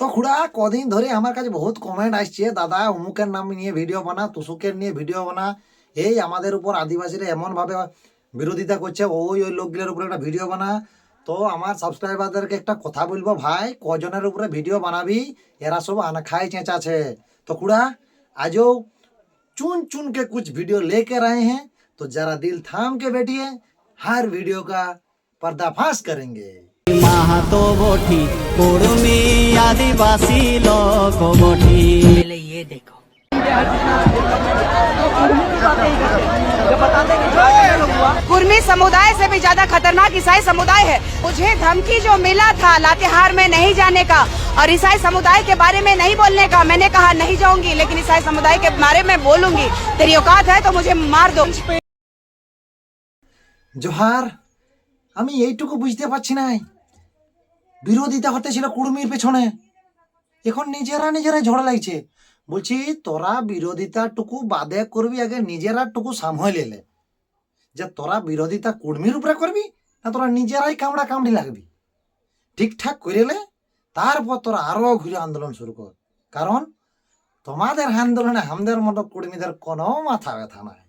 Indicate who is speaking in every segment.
Speaker 1: তো খুড়া কদিন ধরে আমার কাছে বহুত কমেন্ট আসছে দাদা অমুকের নাম নিয়ে ভিডিও বানা তুসুকের নিয়ে ভিডিও বানা এই আমাদের উপর আদিবাসীরা এমন ভাবে বিরোধিতা করছে ওই ওই লোকগুলোর উপরে একটা ভিডিও বানা তো আমার সাবস্ক্রাইবারদেরকে একটা কথা বলবো ভাই কজনের উপরে ভিডিও বানাবি এরা সব আনা খাই চেঁচাছে তো খুড়া আজও चुन चुन के कुछ वीडियो लेकर आए हैं तो जरा दिल थाम के बैठिए हर वीडियो का पर्दाफाश करेंगे
Speaker 2: মাহাতো বঠি কুড়মি আদিবাসী লোক বঠি
Speaker 3: पहले ये देखो
Speaker 4: कुर्मी समुदाय से भी ज्यादा खतरनाक ईसाई समुदाय है मुझे धमकी जो मिला था लातेहार में नहीं जाने का और ईसाई समुदाय के बारे में नहीं बोलने का मैंने कहा नहीं जाऊंगी लेकिन ईसाई समुदाय के बारे में बोलूंगी तेरी औकात है तो मुझे मार दो
Speaker 1: জোহার আমি এইটুকু বুঝতে পারছি নাই বিরোধিতা হতে ছিল কুড়মির পেছনে। এখন নিজেরা নিজেরাই ঝড়া লাগছে। বলছি, তোরা বিরোধিতাটুকু বাদে করবি, আগে নিজেরা টুকু সামলে লে যে তোরা বিরোধিতা কুড়মির উপরে করবি, না তোরা নিজেরাই কামড়া কামড়ি লাগবি। ঠিকঠাক করেলে তারপর তোরা আরও ঘুরে আন্দোলন শুরু কর। কারণ তোমাদের আন্দোলনে আমাদের মতো কুড়মিদের কোনো মাথা ব্যথা নাই।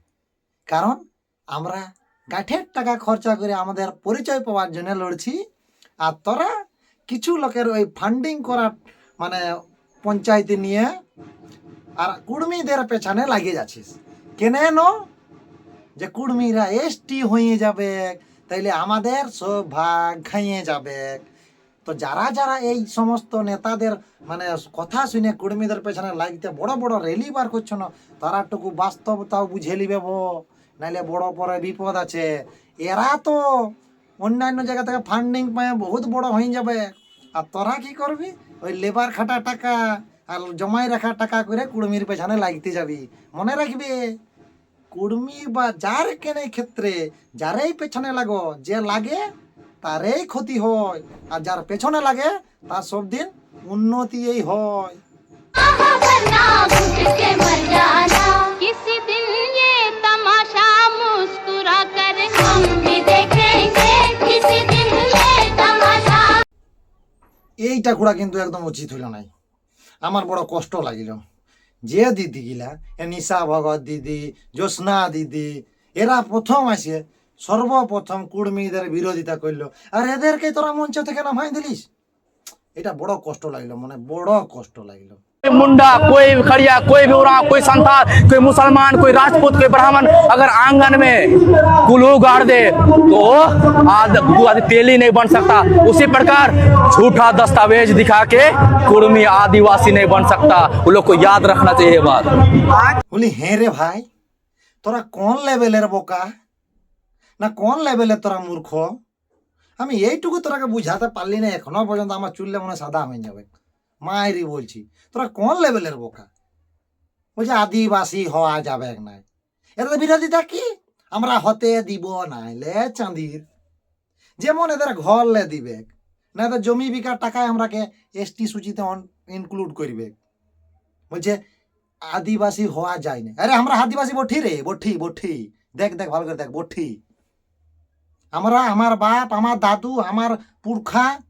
Speaker 1: কারণ আমরা গাঠের টাকা খরচা করে আমাদের পরিচয় পাওয়ার জন্য লড়ছি, আর তোরা কিছু লোকের ওই ফান্ডিং করার মানে পঞ্চায়েতে নিয়ে আর কুর্মীদের পেছনে লাগিয়ে যাচ্ছিস। কেন যে কুর্মীরা এসটি হয়ে যাবে, তাইলে আমাদের সব ভাগ খাইয়ে যাবে। তো যারা যারা এই সমস্ত নেতাদের মানে কথা শুনে কুর্মীদের পেছনে লাগতে বড় বড় র্যালি বার করছ না, তারা টুকু বাস্তবতাও বুঝে নিবে নাইলে বড় বড় বিপদ আছে। এরা তো অন্যান্য জায়গা থেকে ফান্ডিং পায়, বহুত বড় হয়ে যাবে। আর তোরা কি করবি? ওই লেবার খাটা টাকা আর জমাই রাখা টাকা করে কুড়মির পেছনে লাগতে যাবি। মনে রাখবি, কুড়মি বা যার কেনে ক্ষেত্রে যারেই পেছনে লাগো, যে লাগে তারই ক্ষতি হয়। আর যার পেছনে লাগে, তার সব দিন উন্নতিই হয়। এইটা ঘোড়া কিন্তু একদম উচিত হইল নাই। আমার বড় কষ্ট লাগিল। যে দিদি গিলা, এ নিশা ভগত দিদি, জ্যোৎস্না দিদি, এরা প্রথম আসে, সর্বপ্রথম কুর্মীদের বিরোধিতা করল। আর এদেরকে তোরা মঞ্চ থেকে নামাই দিলিস? এটা বড় কষ্ট লাগল মানে বড় কষ্ট লাগল।
Speaker 5: मुंडा कोई खड़िया कोई भी उरा कोई संथाल कोई मुसलमान कोई राजपूत कोई ब्राह्मण अगर आंगन में कुल्हू गाड़ दे तो आज तू आज तेली नहीं बन सकता उसी प्रकार झूठा दस्तावेज दिखा के कुर्मी आदिवासी नहीं बन सकता वो लोग को याद रखना चाहिए ये बात
Speaker 1: বলি হ্যাঁ রে ভাই তোরা কোন লেভেলের বোকা না কোন লেভেলের তোরা মূর্খ আমি এইটুকু তোরাকে বুঝাতে পারলি না এখনো পর্যন্ত আমার চুললে মনে হয় সাদা হয়ে যাবে মায়েরই বলছি, তোরা কোন লেভেলের বোকা? বলছে আদিবাসী হওয়া যাবে নাই। এদের বিরোধিতা কি? আমরা হতে দিব নাইলে চাঁদির। যেমন এদের ঘর লে দিবে না এদের জমি বিকার টাকায় আমরাকে এসটি সূচিতে ইনক্লুড করবে। বলছে আদিবাসী হওয়া যায় না। আরে আমরা আদিবাসী বঠি রে, বঠি বঠি। দেখ দেখ, ভালো করে দেখ, বঠি। আমরা, আমার বাপ, আমার দাদু, আমার পুরখা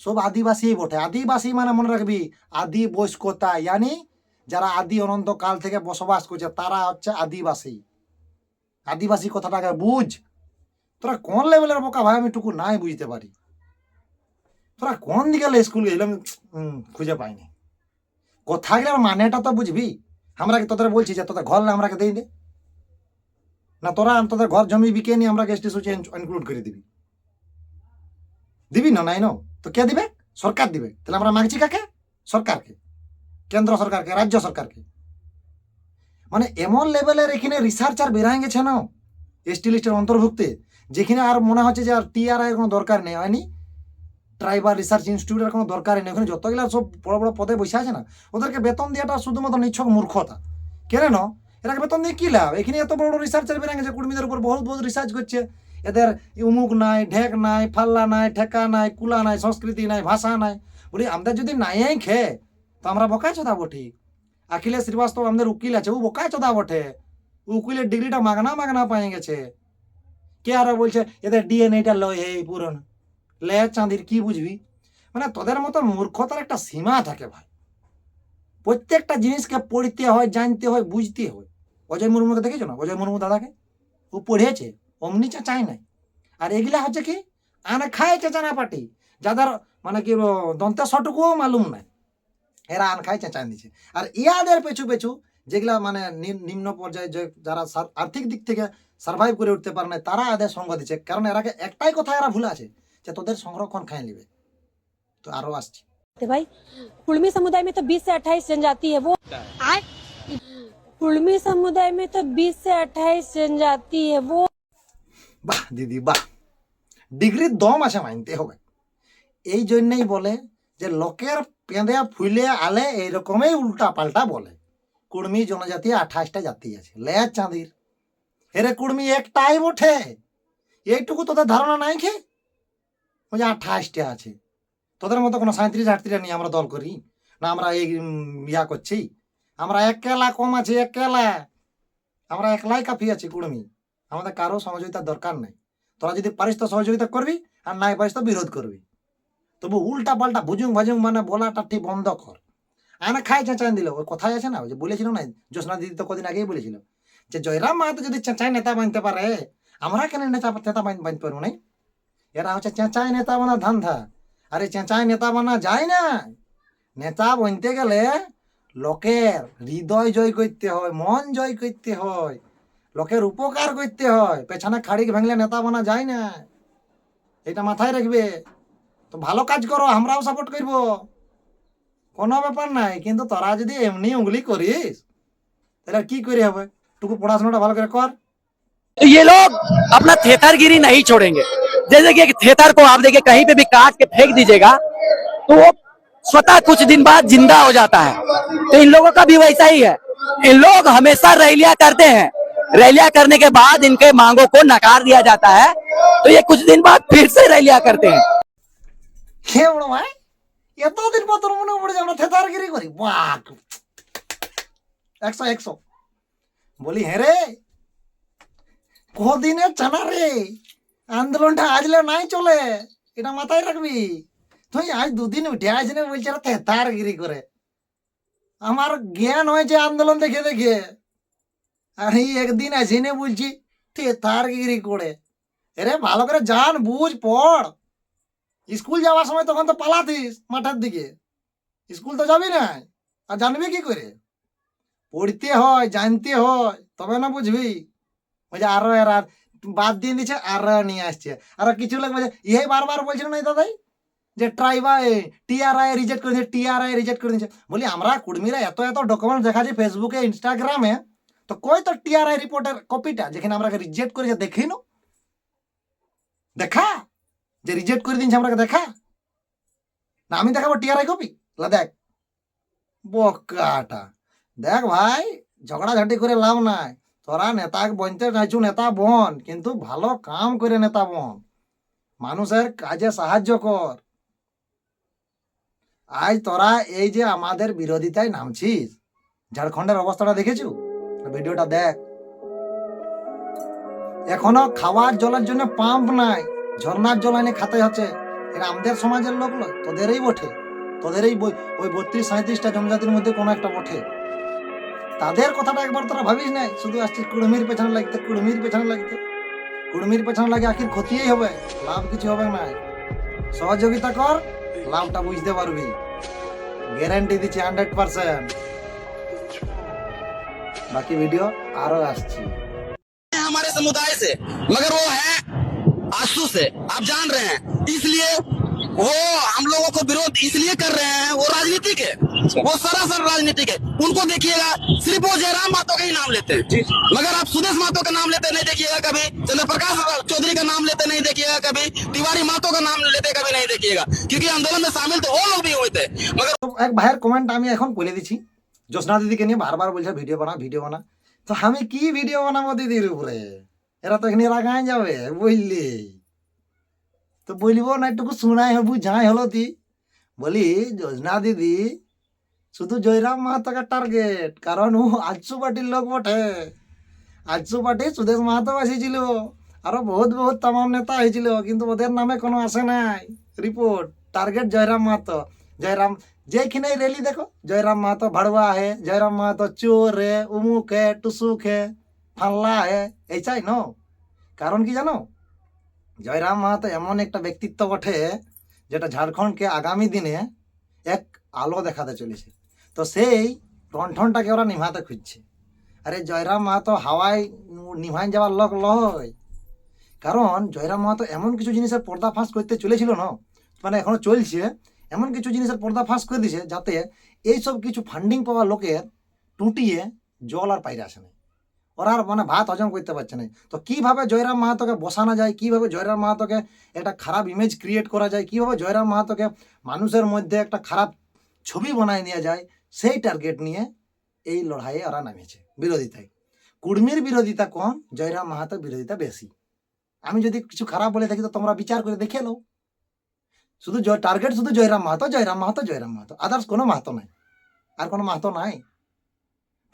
Speaker 1: সব আদিবাসী বটে। আদিবাসী মানে মনে রাখবি, আদি বয়স্কতা ইয়ানি যারা আদি অনন্ত কাল থেকে বসবাস করছে, তারা হচ্ছে আদিবাসী। আদিবাসী কথাটাকে বুঝ। তোরা কোন লেভেলের বোকা ভাই? আমি টুকু নাই বুঝতে পারি। তোরা কোন দিকে স্কুল গেলাম খুঁজে পাইনি। কথাগুলোর মানেটা তো বুঝবি। আমরা কি তোদের বলছি যে তোদের ঘর আমরাকে দিয়ে দে? না তোরা তোদের ঘর জমি বিকে নিয়ে আমরা এসটি সূচি ইনক্লুড করে দিবি। দিবি না? নাই নো তো কে দিবে? সরকার দিবে। তাহলে আমরা মাগছি কাকে? সরকারকে। কেন্দ্র সরকারকে, রাজ্য সরকারকে। মানে এমন লেভেলের এখানে রিসার্চ আর বেরাই গেছে না? এসটি লিস্টের অন্তর্ভুক্তে, যেখানে আর মনে হচ্ছে যে আর টিআরআই কোনো দরকার নেই, হয়নি? ট্রাইবাল রিসার্চ ইনস্টিটিউটের কোনো দরকারই নেই, ওখানে যতগুলা সব বড় বড় পদে বসে আছে না, ওদেরকে বেতন দেওয়াটা শুধুমাত্র নিচ্ছক মূর্খতা। কেন? এটাকে বেতন দিয়ে কি লাভ? এখানে এত বড় বড় রিসার্চার বেরিয়ে গেছে, কুর্মীদের উপর বহুত বহুত রিসার্চ করছে। এদের উমুক নাই, ঢেক নাই, ফাল্লা নাই, ঠেকা নাই, কুলা নাই, সংস্কৃতি নাই, ভাষা নাই। বলি আমাদের যদি নাই খেয়ে, তো আমরা বোকা চোদা বটি অখিলেশ শ্রীবাস্তব আমাদের উকিল আছে, ও বোকা চোদা বটে উকিলের ডিগ্রিটা মাগনা মাগনা পাই গেছে। কে আরও বলছে, এদের ডিএনএটা লয় হে পুরন। লে চাঁদির কি বুঝবি? মানে তোদের মতো মূর্খতার একটা সীমা থাকে ভাই। প্রত্যেকটা জিনিসকে পড়তে হয়, জানতে হয়, বুঝতে হয়। অজয় মুর্মুকে দেখেছ না? অজয় মুর্মু দাদাকে? ও পড়েছে। অমনি চাই নাই আর এগুলা হচ্ছে কি আনে খায় চেঁচানা পাটি যাদের মানে কি বলবো, দন্তে সটুকুও মালুম নাই এরা আন খায় চেঁচান দিচ্ছে আর ইয়াদের পেছু পেছু যেগুলা মানে নি- নিম্ন পর্যায়ে যে যারা সার- আর্থিক দিক থেকে সার্ভাইভ করে উঠতে পারে না তারা এদের সঙ্গ দিচ্ছে কারণ এরাকে একটাই কথা এরা ভুলে আছে যে তোদের সংরক্ষণ খাই নিবে তো আরো আসছি
Speaker 3: थे भाई कुड़मी समुदाय में तो 20 से 28 जनजाति है वो कुड़मी समुदाय में तो 20 से 28 जनजाति है वो
Speaker 1: বাহ, দিদি, বাহ। ডিগ্রির দম আছে মানতে হবে। এই জন্যই বলে যে, লোকের পেঁদে ফুলে আলে এইরকমই উল্টা পাল্টা বলে। কুর্মি জনজাতি আঠাশটা জাতি আছে, লে চাঁদির। হেরে কুর্মি একটাই ওঠে এইটুকু তোদের ধারণা নাই খে ওই যে আঠাশটা আছে। তোদের মতো কোনো সাঁত্রিশ আটত্রিশ নিয়ে আমরা দল করি? না, আমরা এই ইয়া করছি? আমরা একলা কম আছি, একলা। আমরা একলাই কাফি আছি কুর্মি আমাদের কারও সহযোগিতার দরকার নাই। তোরা যদি পারিস তো সহযোগিতা করবি, আর নাই পারিস তো বিরোধ করবি। তবু উল্টা পাল্টা বুঝুং ভাজুং মানে বলাটা ঠিক বন্ধ কর। আনা খাই চেঁচান দিল, ওই কথাই আছে না, ওই যে বলেছিল না, জ্যোৎস্না দিদি তো কদিন আগেই বলেছিল, যে জয়রাম মাহাতো যদি চেঁচাই নেতা বানতে পারে, আমরা কেন নেতা নেতা বান- বানতে পারব নাই? এরা হচ্ছে চেঁচাই নেতা বানা ধান্ধা, আরে চেঁচাই নেতা বানা যায় না। নেতা বনতে গেলে লোকের হৃদয় জয় করতে হয়, মন জয় করতে হয়। লোকের উপকার করতে হয় পেছনে খাড়ি ভাঙলে নেতা বানা যায় না এটা মাথায় রাখবে তো ভালো কাজ করো আমরাও সাপোর্ট করব কোনো ব্যাপার নাই কিন্তু তোরা যদি এমনি উঙ্গলি করিস তাহলে আর কি করে হবে টুকু পড়াশোনাটা ভালো করে কর
Speaker 6: तो ये लोग अपना थेथरगिरी नहीं छोड़ेंगे जैसे कि एक थेथर को आप देखिए कहीं पे भी काट के फेंक दीजिएगा तो वो स्वतः कुछ दिन बाद जिंदा हो जाता है तो इन लोगों का भी वैसा ही है इन लोग हमेशा रैलियां करते हैं रैलियां करने के बाद इनके मांगों को नकार दिया जाता है तो ये कुछ दिन बाद फिर से रैलियां करते हैं
Speaker 1: হে বড় ভাই এতদিন পর তোর মনে পড়ে যে আমরা থেতারগিরি করি বাহ একশো একশো বলি হ্যাঁ রে কদিনের চানা রে আন্দোলনটা আজলে নাই চলে এটা মাথায় রাখবি তুই আজ দুদিন উঠে আজ না বলছে রে থেতারগিরি করে আমার জ্ঞান হয়েছে আন্দোলন দেখে দেখে আর এই একদিন আছে না বলছি থেতারগিরি করে এরে ভালো করে জান বুঝ পড় স্কুল যাওয়ার সময় তখন তো পালাতিস মাঠের দিকে স্কুল তো যাবি না আর জানবি কি করে পড়তে হয় জানতে হয় তবে না বুঝবি ওই যে আরও এরা বাদ দিয়ে দিচ্ছে আর নিয়ে আসছে আর কিছু লোক বলছে ইহে বারবার বলছিল না দাদাই যে ট্রাইবা টিআরআই রিজেক্ট করে দিয়েছে টিআরআই রিজেক্ট করে দিয়েছে বলি আমরা কুর্মীরা এত এত ডকুমেন্ট দেখাচ্ছি ফেসবুকে ইনস্টাগ্রামে তো কই তো টিআরআই রিপোর্টের কপিটা যেখানে আমরা রিজেক্ট করেছে দেখি নো। দেখা? যে রিজেক্ট করে দিনছে আমরা দেখা? না, আমি দেখাবো টিআরআই কপি দেখ। বকাটা। দেখ ভাই, ঝগড়াঝাটি করে লাভ নাই। তোরা নেতা বনতে চাইছু, নেতা বন, কিন্তু ভালো কাম করে নেতা বন। মানুষের কাজে সাহায্য কর। আজ তোরা এই যে আমাদের বিরোধিতায় নামছিস, ঝাড়খণ্ডের অবস্থাটা দেখেছু? ভিডিওটা দেখ। এখনও খাওয়ার জলের জন্য পাম্প নাই, ঝর্ণার জল এনে খাতে হচ্ছে। এটা আমাদের সমাজের লোক নয়, তোদেরই বটে। তোদেরই ওই বত্রিশ সাঁত্রিশটা জনজাতির মধ্যে কোনো একটা বটে। তাদের কথাটা একবার তোরা ভাবিস নাই? শুধু আসছিস কুড়মির পেছনে লাগতে, কুড়মির পেছনে লাগতে। কুড়মির পেছনে লাগে আখির ক্ষতিই হবে, লাভ কিছু হবে না। সহযোগিতা কর, লাভটা বুঝতে পারবি। গ্যারান্টি দিচ্ছি হান্ড্রেড পার্সেন্ট বাকি ভিডিও আরো আসছি
Speaker 6: हमारे समुदाय से मगर वो है आंसू से आप जान रहे हैं इसलिए वो हम लोगों को विरोध इसलिए कर रहे हैं वो राजनीतिक है वो सरासर राजनीतिक है उनको देखिएगा सिर्फ वो जयराम मातो का ही नाम लेते हैं मगर आप सुदेश मातो का नाम लेते नहीं देखिएगा कभी चंद्र प्रकाश चौधरी का नाम लेते नहीं देखिएगा कभी तिवारी मातो का नाम लेते कभी नहीं देखिएगा क्योंकि आंदोलन में शामिल तो वो लोग भी हुए थे मगर
Speaker 1: তো এক ভাইয়ের কমেন্ট আমি এখন বলে দিচ্ছি জ্যোৎস্না দিদিকে নিয়ে বারবার বলছে, ভিডিও বানা ভিডিও বানা। তো আমি কি ভিডিও বানাবো দিদির উপরে? এরা তো এখানে রাগায় যাবে, বুঝলি? তো বলব না, একটুকু শোনাই বুঝাই হলো তুই বলি জ্যোৎস্না দিদি শুধু জয়রাম মাহাতোকে টার্গেট, কারণ ও আজসু পার্টির লোক বটে। আজসু পার্টি সুদেশ মাহাতো এসেছিল আরও বহুত বহুত তামাম নেতা হয়েছিল, কিন্তু ওদের নামে কোনো আসে নাই। Report, target Jairam Mahato. Jayram যেখানে র্যালি দেখো, জয়রাম মাহাতো ভাড়ুয়া হে, জয়রাম মাহাতো চোর হে, উমুক হে, টুসুক হে, ফাল্লা হে, এই চাই ন? কারণ কি জানো? জয়রাম মাহাতো এমন একটা ব্যক্তিত্ব বটে, যেটা ঝাড়খণ্ডকে আগামী দিনে এক আলো দেখাতে চলেছে। তো সেই রন্ধনটাকে ওরা নিভাতে খুঁজছে। আরে জয়রাম মাহাতো হাওয়ায় নিভাই যাওয়ার লোক লয়। কারণ জয়রাম মাহাতো এমন কিছু জিনিসের পর্দা ফাঁস করতে চলেছিল না? মানে এখনও চলছে এমন কিছু জিনিসের পর্দা ফাঁস করে দিছে যাতে এইসব কিছু ফান্ডিং পাওয়া লোকের টুটিয়ে জল আর পাইরে আসে না ওরা আর মানে ভাত হজম করতে পারছে না তো কীভাবে জয়রাম মাহাতোকে বসানো যায়? কীভাবে জয়রাম মাহাতোকে একটা খারাপ ইমেজ ক্রিয়েট করা যায়? কীভাবে জয়রাম মাহাতোকে মানুষের মধ্যে একটা খারাপ ছবি বানায় নেওয়া যায়? সেই টার্গেট নিয়ে এই লড়াইয়ে ওরা নামিয়েছে বিরোধিতায়। কুর্মির বিরোধিতা কম, জয়রাম মাহাতো বিরোধিতা বেশি। আমি যদি কিছু খারাপ বলে থাকি, তো তোমরা বিচার করে দেখে নাও। শুধু জয় টার্গেট শুধু জয়রাম মাহাতো জয়রাম মাহাতো জয়রাম মাহাতো আদার্স কোনো মাহাতো নাই আর কোনো মাহাতো নাই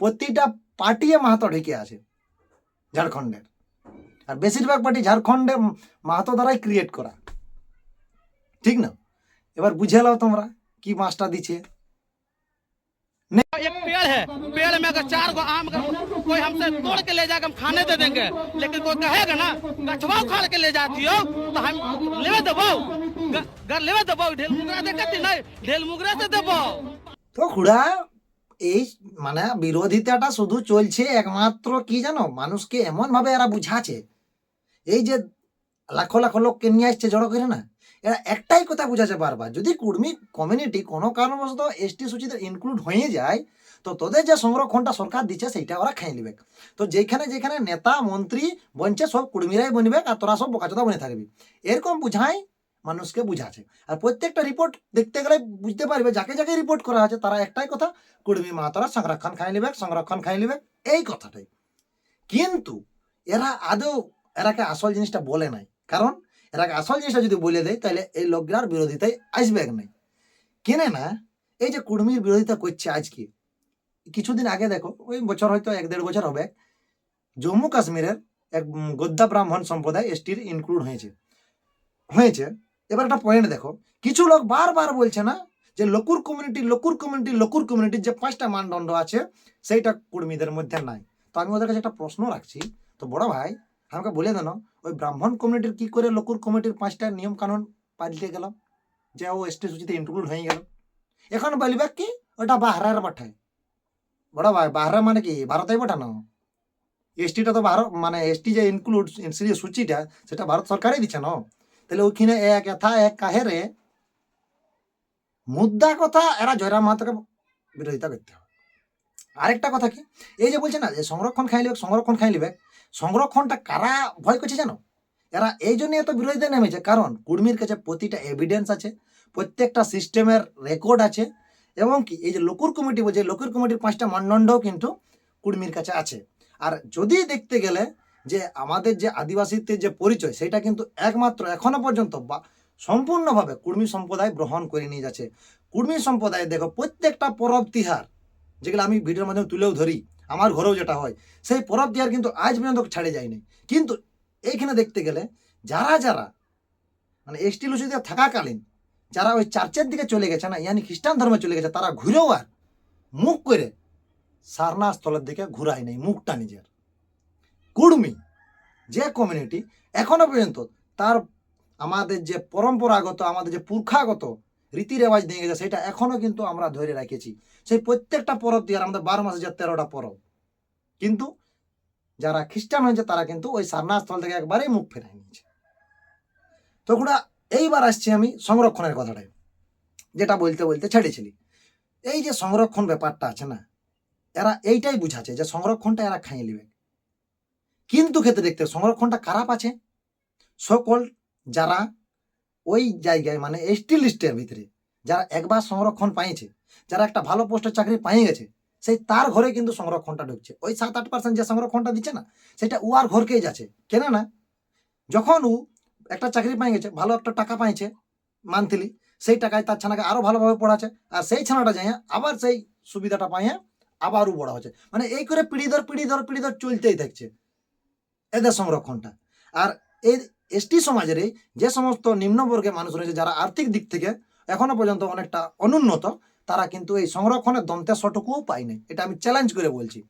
Speaker 1: প্রতিটা পার্টিয়ে মাহাতো ঢেকে আছে ঝাড়খণ্ডের আর বেশিরভাগ পার্টি ঝাড়খণ্ডে মাহাতো দ্বারাই ক্রিয়েট করা ঠিক না এবার বুঝে নাও তোমরা কি মাছটা দিচ্ছে
Speaker 7: एक पेड़ है पेड़ में अगर चार गो आम अगर कोई हमसे तोड़ के ले जाकर हम खाने दे देंगे लेकिन कोई कहेगा ना कछवा उखाड़ के ले जाती हो तो हम लेवे देबो
Speaker 1: এই মানে বিরোধিতাটা শুধু চলছে একমাত্র কি জানো? মানুষকে এমনভাবে এরা বুঝাচ্ছে। এই যে লাখো লাখো লোককে নিয়ে আসছে জড়ো করে না, এরা একটাই কথা বোঝাচ্ছে বারবার। যদি কুর্মী কমিউনিটি কোনো কারণবশত এসটি সূচিতে ইনক্লুড হয়ে যায়, তো তোদের যে সংরক্ষণটা সরকার দিচ্ছে, সেইটা ওরা খেয়ে নেবে। তো যেখানে যেখানে নেতা, মন্ত্রী বনছে, সব কুর্মীরাই বনবে, আর তোরা সব বোকাচোদা বনে থাকবি। এরকম বুঝায় মানুষকে বুঝাচ্ছে। আর প্রত্যেকটা রিপোর্ট দেখতে গেলে বুঝতে পারবে, যাকে যাকে রিপোর্ট করা আছে তারা একটাই কথা কুর্মী মাতারা সংরক্ষণ খাই নেবে, সংরক্ষণ খাই নেবে, এই কথাটাই। কিন্তু এরা আদৌ এরাকে আসল জিনিসটা বলে নাই। কারণ এরাকে আসল জিনিসটা যদি বলে দেয়, তাহলে এই লোকগুলার বিরোধিতায় আসবে নাই কেনে না, এই যে কুর্মীর বিরোধিতা করছে আজকে, কিছুদিন আগে দেখো, ওই বছর হয়তো এক দেড় বছর হবে, জম্মু কাশ্মীরের এক গদ্দা ব্রাহ্মণ সম্প্রদায় এসটির ইনক্লুড হয়েছে। হয়েছে এবার একটা পয়েন্ট দেখো। কিছু লোক বারবার বলছে না যে লকুর কমিউনিটি লকুর কমিউনিটি লকুর কমিউনিটির যে পাঁচটা মানদণ্ড আছে, সেইটা কুর্মীদের মধ্যে নাই। তো আমি ওদের কাছে একটা প্রশ্ন রাখছি। তো বড় ভাই, আমাকে বলে দেন, ওই ব্রাহ্মণ কমিউনিটির কি করে লকুর কমিটির পাঁচটা নিয়ম কানুন পাল্টে গেল? যে ও এসটি সূচিতে ইনক্লুড হয়ে গেল। এখন বলবে কি, ওটা বাহারের পাঠায়। বড় ভাই, বাহারে মানে কি? ভারতেই পাঠানো? এসটিটা তো ভারত মানে এসটি যে ইনক্লুড সূচিটা, সেটা ভারত সরকারই দিচ্ছে, না? তাহলে ওইখানে এক এথা, এক কাহেরে মুদ্রা কথা এরা জয়রাম মাহাতোকে বিরোধিতা করতে হবে আরেকটা কথা কি? এই যে বলছে না যে সংরক্ষণ খাই সংরক্ষণ খাই লিবে সংরক্ষণটা কারা ভয় করছে জানো? এরা এই জন্য এত বিরোধিতা নেমেছে, কারণ কুর্মির কাছে প্রতিটা এভিডেন্স আছে, প্রত্যেকটা সিস্টেমের রেকর্ড আছে, এবং কি এই যে লকুর কমিটি বলছে, লকুর কমিটির পাঁচটা মানদণ্ডও কিন্তু কুর্মির কাছে আছে। আর যদি দেখতে গেলে যে আমাদের যে আদিবাসীদের যে পরিচয়, সেটা কিন্তু একমাত্র এখনও পর্যন্ত বা সম্পূর্ণভাবে কুর্মী সম্প্রদায় গ্রহণ করে নিয়ে যাচ্ছে। কুর্মী সম্প্রদায় দেখো, প্রত্যেকটা পরব তিহার, যেগুলো আমি ভিডিওর মাধ্যমে তুলেও ধরি, আমার ঘরেও যেটা হয়, সেই পরব তিহার কিন্তু আজ পর্যন্ত ছাড়ে যায়নি। কিন্তু এইখানে দেখতে গেলে যারা যারা মানে এসটি লুসিতে থাকাকালীন, যারা ওই চার্চের দিকে চলে গেছে না, ইয়ানি খ্রিস্টান ধর্মে চলে গেছে, তারা ঘুরেও আর মুখ করে সারনা স্থলের দিকে ঘুরায় নেই, মুখটা নিজের। কুর্মী যে কমিউনিটি এখনও পর্যন্ত তার আমাদের যে পরম্পরাগত, আমাদের যে পুরখাগত রীতি রেওয়াজ দিয়ে গেছে, সেটা এখনও কিন্তু আমরা ধরে রেখেছি। সেই প্রত্যেকটা পরব দিয়ে আমাদের বারো মাসে যে তেরোটা পরব, কিন্তু যারা খ্রিস্টান হয়েছে, তারা কিন্তু ওই সারনা স্থল থেকে একবারেই মুখ ফেরাই নিয়েছে। তো ওগুলা এইবার আসছি আমি সংরক্ষণের কথাটাই যেটা বলতে বলতে ছেড়েছিলি। এই যে সংরক্ষণ ব্যাপারটা আছে না, এরা এইটাই বুঝাচ্ছে যে সংরক্ষণটা এরা খাইয়ে নিবে। কিন্তু ক্ষেত্রে দেখতে সংরক্ষণটা খারাপ আছে। সকল যারা ওই জায়গায় মানে এসটি লিস্টের ভিতরে, যারা একবার সংরক্ষণ পাইছে, যারা একটা ভালো পোস্টের চাকরি পাই গেছে, সেই তার ঘরে কিন্তু সংরক্ষণটা ঢুকছে। ওই সাত আট পার্সেন্ট যে সংরক্ষণটা দিচ্ছে না, সেটা ও আর ঘরকেই যাচ্ছে? কেন না। যখন ও একটা চাকরি পাই গেছে, ভালো একটা টাকা পাইছে মান্থলি সেই টাকায় তার ছানাকে আরও ভালোভাবে পড়াচ্ছে, আর সেই ছানাটা যাই আবার সেই সুবিধাটা পাইয়ে আবারও বড় হচ্ছে। মানে এই করে পিড়ি ধর পিড়ি ধর পিড়ি ধর চলতেই থাকছে। এদের সংরক্ষণটা। আর এই এসটি সমাজের যে সমস্ত নিম্নবর্গের মানুষ রয়েছে, যারা আর্থিক দিক থেকে এখনও পর্যন্ত অনেকটা অনুন্নত, তারা কিন্তু এই সংরক্ষণের দন্তেশ্বটুকুও পায়নি। এটা আমি চ্যালেঞ্জ করে বলছি।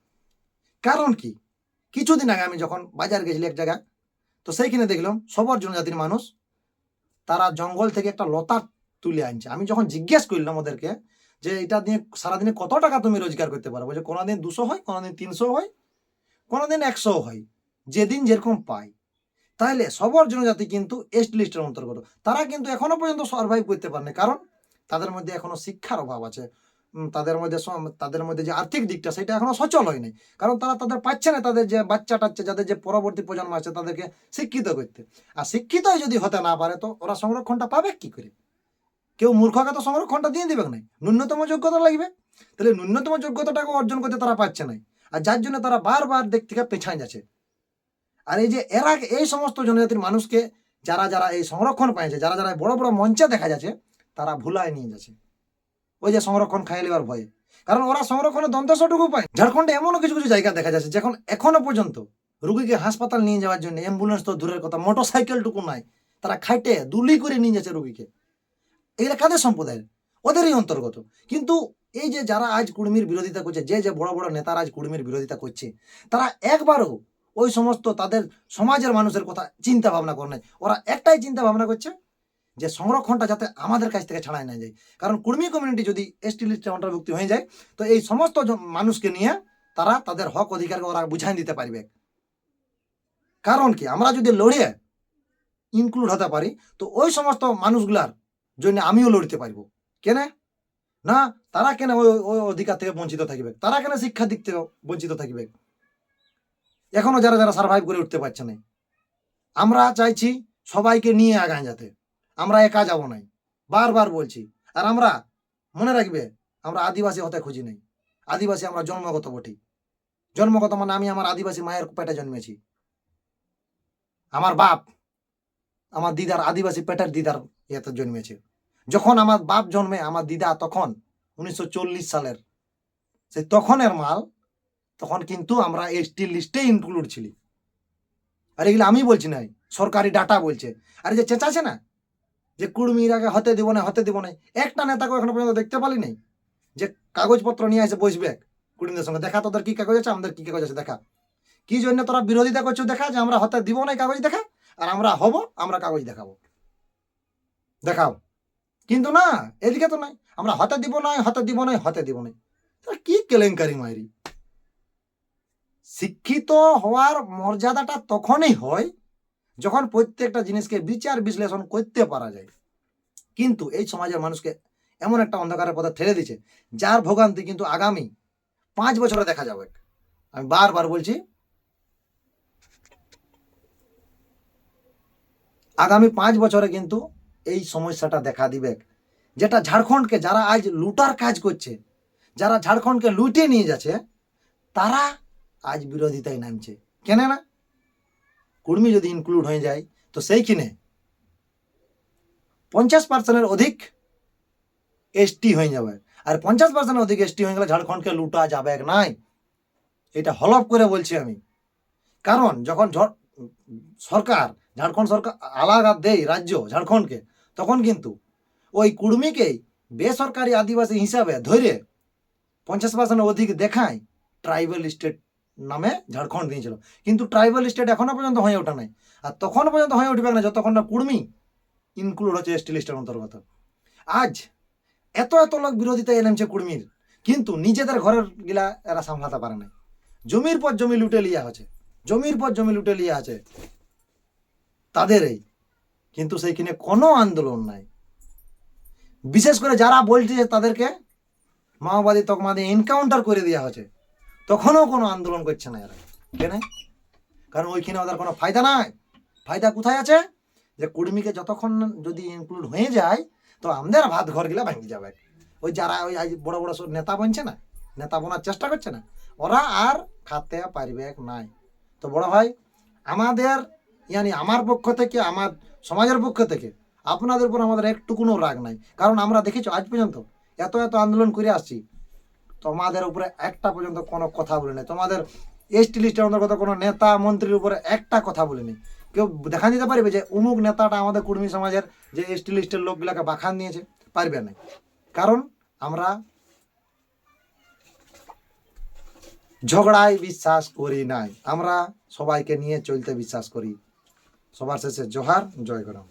Speaker 1: কারণ কি? কিছুদিন আগে আমি যখন বাজার গেছিলি এক জায়গায়, তো সেইখানে দেখলাম সবর জনজাতির মানুষ, তারা জঙ্গল থেকে একটা লতা তুলে আনছে। আমি যখন জিজ্ঞেস করলাম ওদেরকে যে, এটা দিয়ে সারাদিনে কত টাকা তুমি রোজগার করতে পারো? বলছে, কোনোদিন দুশো হয়, কোনোদিন তিনশো হয়, কোনোদিন একশো হয়। যেদিন যেরকম পায় তাহলে সবর জনজাতি কিন্তু এস্ট লিস্টের অন্তর্গত। তারা কিন্তু এখনও পর্যন্ত সার্ভাইভ করতে পারেনি। কারণ তাদের মধ্যে এখনও শিক্ষার অভাব আছে। তাদের মধ্যে তাদের মধ্যে যে আর্থিক দিকটা সেটা এখনও সচল হয়নি কারণ তারা তাদের পাচ্ছে না তাদের যে বাচ্চা টাচ্চা, যাদের যে পরবর্তী প্রজন্ম আছে তাদেরকে শিক্ষিত করতে। আর শিক্ষিত যদি হতে না পারে তো ওরা সংরক্ষণটা পাবে কি করে? কেউ মূর্খকে তো সংরক্ষণটা দিয়ে দিবে না ন্যূনতম যোগ্যতা লাগবে। তাহলে ন্যূনতম যোগ্যতাটাকে অর্জন করতে তারা পাচ্ছে না আর যার জন্য তারা বারবার দিক থেকে পেছায় যাচ্ছে। আর এই যে এরা, এই সমস্ত জনজাতির মানুষকে যারা যারা এই সংরক্ষণ পাইছে, যারা যারা বড় বড় মঞ্চে দেখা যাচ্ছে, তারা ভুলায় নিয়ে যাচ্ছে। ওই যে সংরক্ষণ খাইয়ে নেবার ভয়ে। কারণ ওরা সংরক্ষণের দন্তসটুকু পায়। ঝাড়খণ্ডে এমনও কিছু কিছু জায়গা দেখা যাচ্ছে, যখন এখনও পর্যন্ত রুগীকে হাসপাতাল নিয়ে যাওয়ার জন্য অ্যাম্বুলেন্স তো দূরের কথা মোটর সাইকেলটুকু নাই, তারা খাইটে, দুলি করে নিয়ে যাচ্ছে রুগীকে। এগুলো কাদের সম্প্রদায়ের? ওদেরই অন্তর্গত। কিন্তু এই যে যারা আজ কুর্মীর বিরোধিতা করছে, যে যে বড় বড় নেতারা আজ কুর্মীর বিরোধিতা করছে, তারা একবারও ওই সমস্ত তাদের সমাজের মানুষের কথা চিন্তা ভাবনা করে নাই। ওরা একটাই চিন্তা ভাবনা করছে যে সংরক্ষণটা যাতে আমাদের কাছ থেকে ছাড়াই না যায়। কারণ কুর্মী কমিউনিটি যদি এসটি লিস্টে অন্তর্ভুক্তি হয়ে যায়, তো এই সমস্ত মানুষকে নিয়ে তারা তাদের হক অধিকারকে ওরা বুঝাই দিতে পারবে। কারণ কি? আমরা যদি লড়ে ইনক্লুড হতে পারি, তো ওই সমস্ত মানুষগুলার জন্য আমিও লড়তে পারব। কেন? না, তারা কেন ওই ওই অধিকার থেকে বঞ্চিত থাকবে? তারা কেন শিক্ষা দিক থেকে বঞ্চিত থাকবে? এখনও যারা যারা সার্ভাইভ করে উঠতে পারছে না আমরা চাইছি সবাইকে নিয়ে আগায় যাতে। আমরা একা যাব নাই। বারবার বলছি। আর আমরা মনে রাখবে, আমরা আদিবাসী হতে খুঁজি নাই। আদিবাসী আমরা জন্মগত বটি। জন্মগত মানে আমি আমার আদিবাসী মায়ের পেটে জন্মেছি। আমার বাপ, আমার দিদার, আদিবাসী পেটের দিদার ইয়েতে জন্মেছে। যখন আমার বাপ জন্মে, আমার দিদা তখন উনিশশো চল্লিশ সালের সেই তখনের মাল তখন কিন্তু আমরা এসটি লিস্টে ইনক্লুড ছিলি। আর এগুলো আমি বলছি নাই, সরকারি ডাটা বলছে। আর যে চেঁচাছে না, যে কুড়মির আগে হতে দিব না হতে দিব না একটা নেতাকে এখনও পর্যন্ত দেখতে পালি নাই? যে কাগজপত্র নিয়ে এসে বসবে কুড়িদের সঙ্গে, দেখা তোদের কি কাগজ আছে, আমাদের কি কাগজ আছে, দেখা। কি জন্য তোরা বিরোধিতা করছ, দেখা, যে আমরা হতে দিব না কাগজ, দেখা? আর আমরা হব, আমরা কাগজ দেখাবো। দেখাও। কিন্তু না, এদিকে তো নাই। আমরা হতে দিব না হতে দিব না হতে দিব না তারা কি কেলেঙ্কারি মাইরি? শিক্ষিত হওয়ার মর্যাদাটা তখনই হয় যখন প্রত্যেকটা জিনিসকে বিচার বিশ্লেষণ করতে পারা যায়। কিন্তু এই সমাজের মানুষকে এমন একটা অন্ধকারের পথে ঠেলে দিচ্ছে যার ভোগান্তি কিন্তু আগামী পাঁচ বছরে দেখা যাবে। আমি বারবার বলছি, আগামী পাঁচ বছরে কিন্তু এই সমস্যাটা দেখা দিবে। যেটা ঝাড়খণ্ডকে, যারা আজ লুটার কাজ করছে, যারা ঝাড়খণ্ডকে লুটে নিয়ে যাচ্ছে, তারা আজ বিরোধিতায় নামছে। কেন না? কুর্মী যদি ইনক্লুড হয়ে যায়, তো সেইখানে পঞ্চাশ পার্সেন্টের অধিক এসটি হয়ে যাবে। আর পঞ্চাশ পার্সেন্টের অধিক এসটি হয়ে গেলে ঝাড়খণ্ডকে লুটা যাবে নাই। এটা হলফ করে বলছি আমি। কারণ যখন সরকার, ঝাড়খণ্ড সরকার আলাদা দেয় রাজ্য ঝাড়খণ্ডকে, তখন কিন্তু ওই কুর্মীকেই বেসরকারি আদিবাসী হিসাবে ধরে পঞ্চাশ পার্সেন্ট অধিক দেখায় ট্রাইবাল স্টেট নামে ঝাড়খণ্ড দিয়েছিল। কিন্তু ট্রাইবাল স্টেট এখনও পর্যন্ত হয়ে ওঠা নাই। আর তখন পর্যন্ত হয়ে উঠবে না যতক্ষণ না কুর্মি ইনক্লুড হচ্ছে এসটি লিস্টের অন্তর্গত। আজ এত এত লোক বিরোধিতা এনেছে কুর্মির, কিন্তু নিজেদের ঘরের গিলা এরা সামলাতে পারে না জমির পর জমি লুটে লিয়া আছে জমির পর জমি লুটে লিয়া আছে তাদের এই। কিন্তু সেইখানে কোনো আন্দোলন নাই। বিশেষ করে যারা বলছে তাদেরকে মাওবাদী, তকমাদি এনকাউন্টার করে দেওয়া হয়েছে তখনও কোনো আন্দোলন করছে না এরা। কেন কারণ ওইখানে ওদের কোনো ফায়দা নাই। ফায়দা কোথায় আছে? যে কুর্মীকে যতক্ষণ যদি ইনক্লুড হয়ে যায়, তো আমাদের ভাত ঘর গিলা ভেঙে যাবে। ওই যারা ওই বড় বড় সব নেতা বনছে না, নেতা বোনার চেষ্টা করছে না, ওরা আর খাতে পারবে নাই। তো বড় ভাই, আমাদের, ইয়ানি আমার পক্ষ থেকে, আমার সমাজের পক্ষ থেকে, আপনাদের উপর আমাদের একটুকুনো রাগ নাই। কারণ আমরা দেখেছি আজ পর্যন্ত এত এত আন্দোলন করে আসছি। তোমাদের উপরে একটা পর্যন্ত কোনো কথা বলিনি। তোমাদের এসটি লিস্টের অন্তর্গত কোনো নেতা, মন্ত্রীর উপরে একটা কথা বলিনি। কেউ দেখা দিতে পারবে যে অমুক নেতাটা আমাদের কুর্মী সমাজের যে এসটি লিস্টের লোকগুলাকে বাখান নিয়েছে পারবে না। কারণ আমরা ঝগড়ায় বিশ্বাস করি নাই। আমরা সবাইকে নিয়ে চলতে বিশ্বাস করি। সবার শেষে জোহার, জয় গরম